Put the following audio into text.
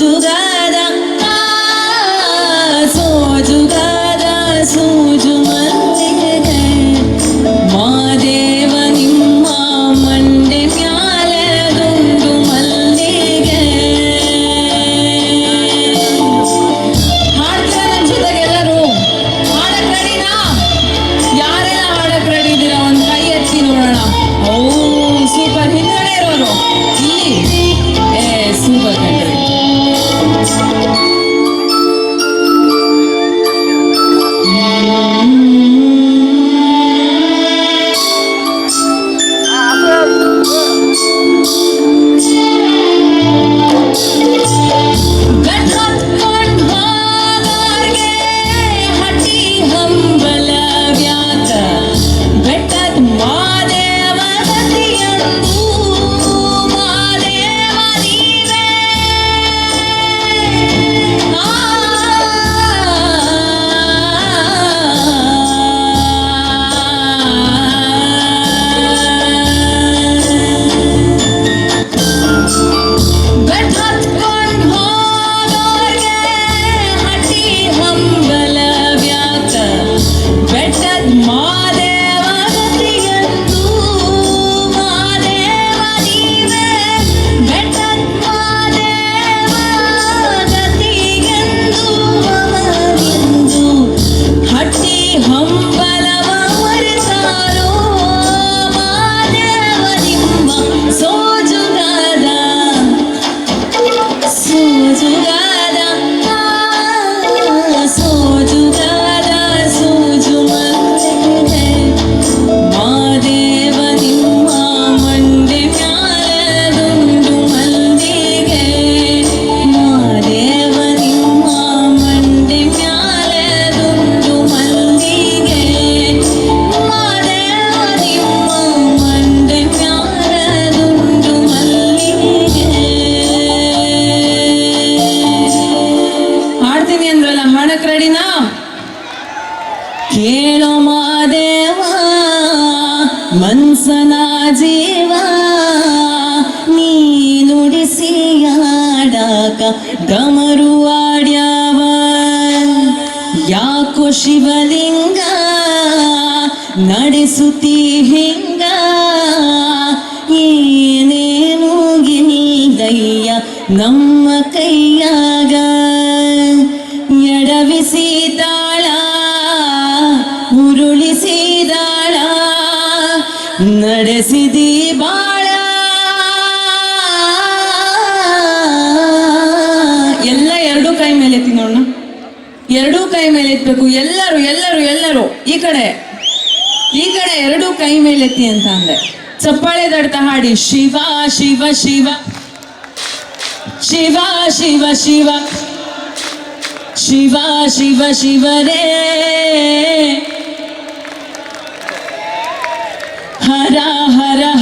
যোগা ಗಾನಕ್ಕೆ ರೆಡಿನಾ ಕೇಳೋ ಮಾದೇವ, ಮನ್ಸನ ಜೀವ, ನೀ ನುಡಿಸಿ ಗಮರು ಆಡ್ಯಾವ. ಯಾಕೋ ಶಿವಲಿಂಗ, ನಡೆಸುತ್ತಿ ಹಿಂಗ, ಏನೇನು ಗಿನಿದಯ್ಯ ನಮ್ಮ ಕೈಯಾಗ? ನಡೆಸಿದಿ ಬಾಳ. ಎಲ್ಲ ಎರಡೂ ಕೈ ಮೇಲೆ ಎತ್ತಿ ನೋಡೋಣ. ಎರಡೂ ಕೈ ಮೇಲೆ ಎತ್ತಬೇಕು ಎಲ್ಲರೂ ಎಲ್ಲರೂ ಎಲ್ಲರೂ, ಈ ಕಡೆ. ಈ ಕಡೆ ಎರಡೂ ಕೈ ಮೇಲೆ ಎತ್ತಿ ಅಂತ ಅಂದೆ ಚಪ್ಪಾಳೆ ದಡ್ತ ಹಾಡಿ, ಶಿವ ಶಿವ ಶಿವ. ಶಿವ ಶಿವ ಶಿವ. ಶಿವ ಶಿವ, ಶಿವರೇ. हरा हरा